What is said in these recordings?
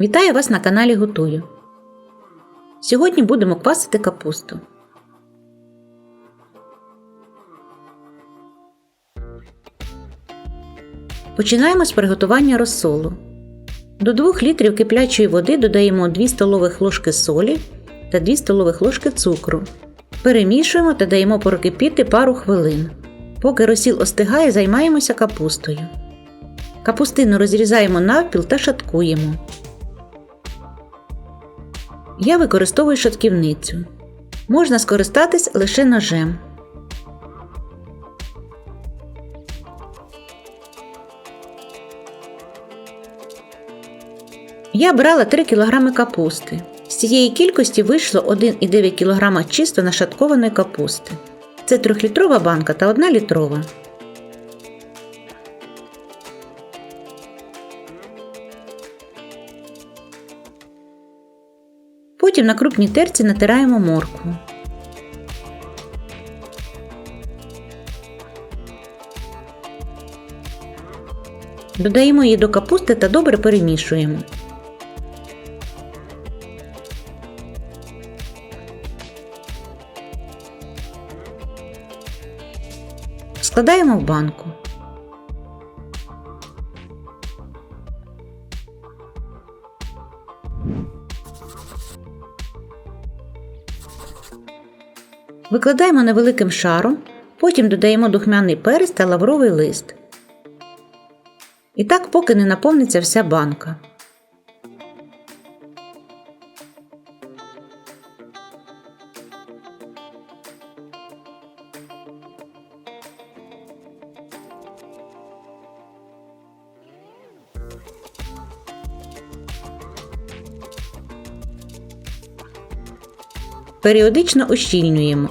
Вітаю вас на каналі Готую. Сьогодні будемо квасити капусту. Починаємо з приготування розсолу. До 2 літрів киплячої води додаємо 2 столових ложки солі та 2 столових ложки цукру. Перемішуємо та даємо прокипіти пару хвилин. Поки розсіл остигає, займаємося капустою. Капустину розрізаємо навпіл та шаткуємо. Я використовую шатківницю. Можна скористатись лише ножем. Я брала 3 кг капусти. З цієї кількості вийшло 1,9 кг чисто нашаткованої капусти. Це 3-літрова банка та 1 літрова. Потім на крупній терці натираємо моркву. Додаємо її до капусти та добре перемішуємо. Складаємо в банку. Викладаємо невеликим шаром, потім додаємо духмяний перець та лавровий лист. І так, поки не наповниться вся банка. Періодично ущільнюємо.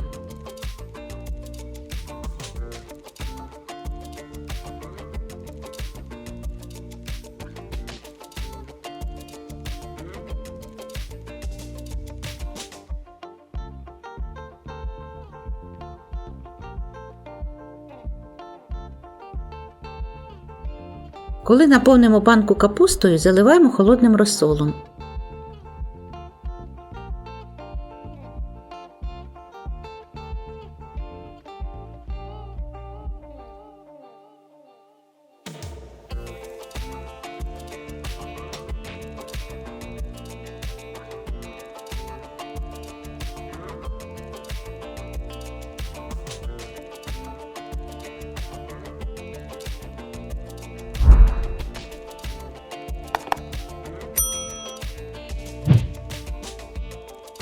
Коли наповнимо банку капустою, заливаємо холодним розсолом.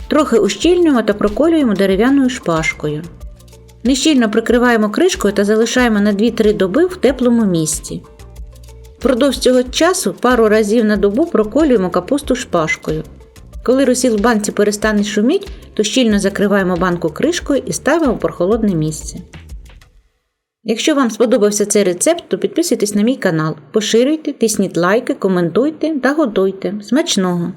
Трохи ущільнюємо та проколюємо дерев'яною шпажкою. Нещільно прикриваємо кришкою та залишаємо на 2-3 доби в теплому місці. Впродовж цього часу пару разів на добу проколюємо капусту шпажкою. Коли розсіл в банці перестане шуміть, то щільно закриваємо банку кришкою і ставимо в прохолодне місце. Якщо вам сподобався цей рецепт, то підписуйтесь на мій канал, поширюйте, тисніть лайки, коментуйте та готуйте. Смачного!